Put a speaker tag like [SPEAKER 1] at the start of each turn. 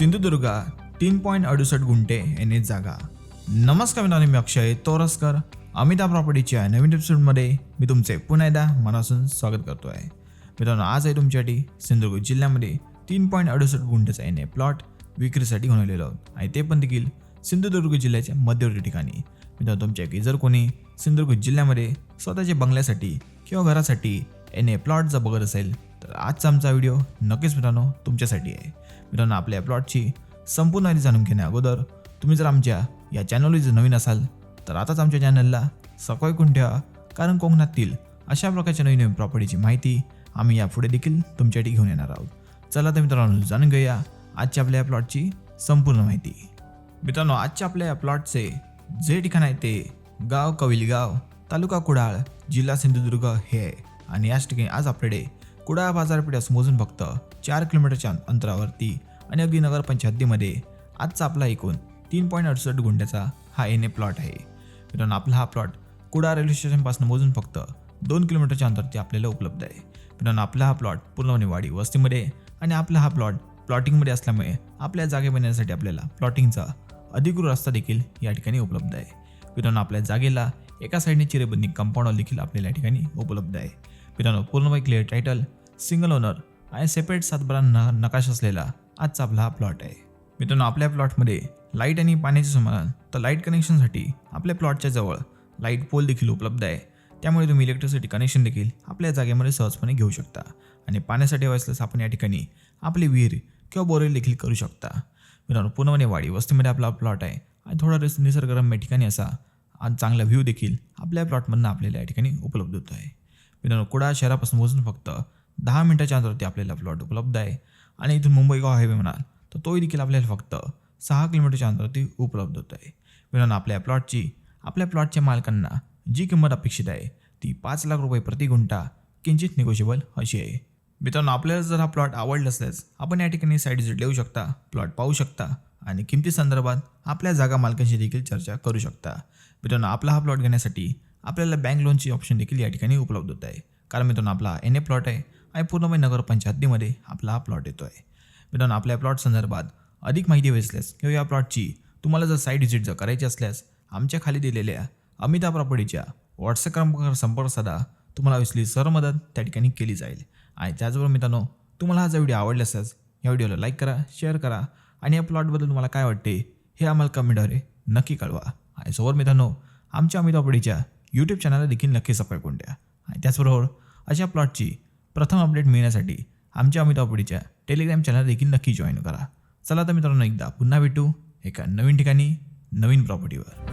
[SPEAKER 1] सिंधुदुर्ग तीन पॉईंट अडुसष्ट गुंठे एन एच जागा. नमस्कार मित्रांनो मी अक्षय तोरसकर. अमिता प्रॉपर्टीच्या नवीन एपिसोडमध्ये मी तुमचे पुन्हा एकदा मनापासून स्वागत करतो आहे मित्रांनो आज आहे तुमच्यासाठी सिंधुदुर्ग जिल्ह्यामध्ये तीन पॉईंट अडुसष्ट गुंठेचा एन ए प्लॉट विक्रीसाठी घेऊन आहोत आणि ते पण देखील सिंधुदुर्ग जिल्ह्याच्या मध्यवर्ती ठिकाणी. मित्रांनो तुमच्यापैकी जर कोणी सिंधुदुर्ग जिल्ह्यामध्ये स्वतःच्या बंगल्यासाठी किंवा घरासाठी एन ए प्लॉट जर बघत असेल तर आजचा आमचा व्हिडिओ नक्कीच मित्रांनो तुमच्यासाठी आहे. मित्रांनो आपल्या प्लॉटची संपूर्ण माहिती जाणून घेण्या अगोदर तुम्ही जर आमच्या या चॅनलवर जर नवीन असाल तर आताच आमच्या चॅनलला सकाळी करून ठेवा कारण कोकणातील अशा प्रकारच्या नवीन नवीन प्रॉपर्टीची माहिती आम्ही यापुढे देखील तुमच्यासाठी घेऊन येणार आहोत. चला तर मित्रांनो जाणून घेऊया आजच्या आपल्या या प्लॉटची संपूर्ण माहिती. मित्रांनो आजच्या आपल्या या प्लॉटचे जे ठिकाण आहे ते गाव कविलगाव तालुका कुडाळ जिल्हा सिंधुदुर्ग हे आहे. आणि याच ठिकाणी आज आपल्याकडे कुडाळ बाजारपेठ मोजून फक्त चार किलोमीटरच्या अंतरावरती आणि अगदी नगरपंचायतीमध्ये आजचा आपला एकूण तीन पॉईंट अडुसष्ट गुंठ्याचा हा एन ए प्लॉट आहे. मित्रांनो आपला हा प्लॉट कुडाळ रेल्वे स्टेशनपासून मोजून फक्त दोन किलोमीटरच्या अंतरती आपल्याला उपलब्ध आहे. मित्रांनो आपला हा प्लॉट पूर्णपणे वाडी वस्तीमध्ये आणि आपला हा प्लॉट प्लॉटिंगमध्ये असल्यामुळे आपल्या जागे बनण्यासाठी आपल्याला प्लॉटिंगचा अधिकृत रस्ता देखील या ठिकाणी उपलब्ध आहे. मित्रांनो आपल्या जागेला एका साईडने चिरेबंदी कंपाऊंड देखील आपल्याला या ठिकाणी उपलब्ध आहे. मित्रांनो पूर्णपणे क्लिअर टायटल सिंगल ओनर आणि सेपरेट सातबारा नकाश असलेला आजचा आपला हा प्लॉट आहे. मित्रांनो आपल्या प्लॉटमध्ये लाइट आणि पाण्याचे समाधान तर लाइट कनेक्शनसाठी आपल्या प्लॉटच्या जवळ लाइट पोल देखील उपलब्ध आहे. त्यामुळे तुम्ही इलेक्ट्रिसिटी कनेक्शन देखील आपल्या जागेमध्ये सहजपणे घेऊ शकता. आणि पाण्यासाठी हवं असल्यास आपण या ठिकाणी आपली विहीर किंवा बोरेल देखील करू शकता. मित्रांनो पूर्णपणे वाडी वस्तीमध्ये आपला प्लॉट आहे. आणि थोडा रिस निसर्गरम्य ठिकाणी असा आणि चांगला व्ह्यू देखील आपल्या प्लॉटमधनं आपल्याला या ठिकाणी उपलब्ध होत आहे. मित्रांनो कुडा शहरापासून मोजून फक्त दहा मिनटाच्या अंतरावरती आपल्याला प्लॉट उपलब्ध आहे. आणि इथून मुंबई गाव हायवे म्हणाल तर तोही देखील आपल्याला फक्त सहा किलोमीटरच्या अंतरावरती उपलब्ध होत आहे. मिळून आपल्या प्लॉटची आपल्या प्लॉटच्या मालकांना जी किंमत अपेक्षित आहे ती पाच लाख रुपये प्रति गुंठा किंचित निगोशिबल अशी आहे. मित्रांनो आपल्याला जर हा प्लॉट आवडला असल्यास आपण या ठिकाणी साईड विजिट देऊ शकता प्लॉट पाहू शकता आणि किमती संदर्भात आपल्या जागा मालकांशी देखील चर्चा करू शकता. मित्रांनो आपला हा प्लॉट घेण्यासाठी आपल्याला बँक लोनची ऑप्शन देखील या ठिकाणी उपलब्ध होत आहे. कारण मित्रांनो आपला एन ए प्लॉट आहे. आणि पूर्णमय म्हणजे नगरपंचायतीमध्ये आपला हा प्लॉट येतो आहे मित्रांनो आपल्या प्लॉट संदर्भात अधिक माहिती हवी असल्यास किंवा या प्लॉटची तुम्हाला जर साईट व्हिजिट जर करायची असल्यास आमच्या खाली दिलेल्या अमिता प्रॉपर्टीच्या व्हॉट्सअप क्रमांकावर संपर्क साधा. तुम्हाला विसली सर्व मदत त्या ठिकाणी केली जाईल. आणि त्याचबरोबर मित्रांनो तुम्हाला हा जर व्हिडिओ आवडला असल्यास या व्हिडिओला लाईक करा शेअर करा आणि या प्लॉटबद्दल तुम्हाला काय वाटते हे आम्हाला कमेंटद्वारे नक्की कळवा. आणि सोबत मित्रांनो आमच्या अमिता प्रॉपर्टीच्या यूट्यूब चॅनलला देखील नक्की सबस्क्राईब करून द्या. आणि त्याचबरोबर अशा प्लॉटची प्रथम अपडेट मिळण्यासाठी आमच्या अमिता पुढीच्या टेलिग्राम चॅनल देखील नक्की जॉईन करा. चला तर मित्रांनो एकदा पुन्हा भेटू एका नवीन ठिकाणी नवीन प्रॉपर्टीवर